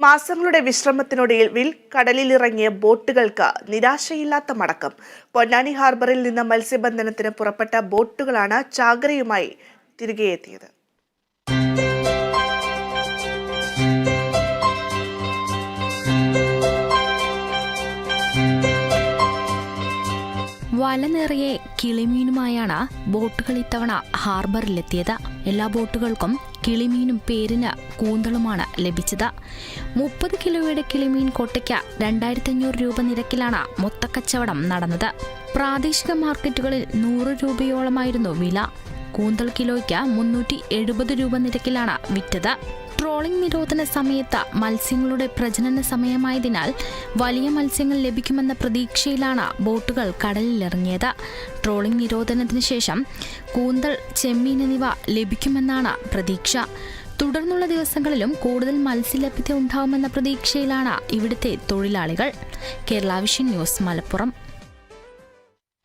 മാസങ്ങളുടെ വിശ്രമത്തിനൊടുവിൽ കടലിലിറങ്ങിയ ബോട്ടുകൾക്ക് നിരാശയില്ലാത്ത മടക്കം. പൊന്നാനി ഹാർബറിൽ നിന്ന് മത്സ്യബന്ധനത്തിന് പുറപ്പെട്ട ബോട്ടുകളാണ് ചാകരയുമായി തിരികെ വല കിളിമീനുമായാണ് ബോട്ടുകൾ ഇത്തവണ ഹാർബറിലെത്തിയത്. എല്ലാ ബോട്ടുകൾക്കും കിളിമീനും പേരിന് കൂന്തളുമാണ് ലഭിച്ചത്. മുപ്പത് കിലോയുടെ കിളിമീൻ കൊട്ടയ്ക്ക് രണ്ടായിരത്തി അഞ്ഞൂറ് രൂപ നിരക്കിലാണ് മൊത്തക്കച്ചവടം നടന്നത്. പ്രാദേശിക മാർക്കറ്റുകളിൽ നൂറ് രൂപയോളമായിരുന്നു വില. കൂന്തൽ കിലോയ്ക്ക് മുന്നൂറ്റി എഴുപത് രൂപ നിരക്കിലാണ് വിറ്റത്. ട്രോളിംഗ് നിരോധന സമയത്ത് മത്സ്യങ്ങളുടെ പ്രജനന സമയമായതിനാൽ വലിയ മത്സ്യങ്ങൾ ലഭിക്കുമെന്ന പ്രതീക്ഷയിലാണ് ബോട്ടുകൾ കടലിലിറങ്ങിയത്. ട്രോളിംഗ് നിരോധനത്തിന് ശേഷം കൂന്തൽ ചെമ്മീൻ എന്നിവ ലഭിക്കുമെന്നാണ് പ്രതീക്ഷ. തുടർന്നുള്ള ദിവസങ്ങളിലും കൂടുതൽ മത്സ്യലഭ്യത ഉണ്ടാവുമെന്ന പ്രതീക്ഷയിലാണ് ഇവിടുത്തെ തൊഴിലാളികൾ. Kerala vision news Malappuram.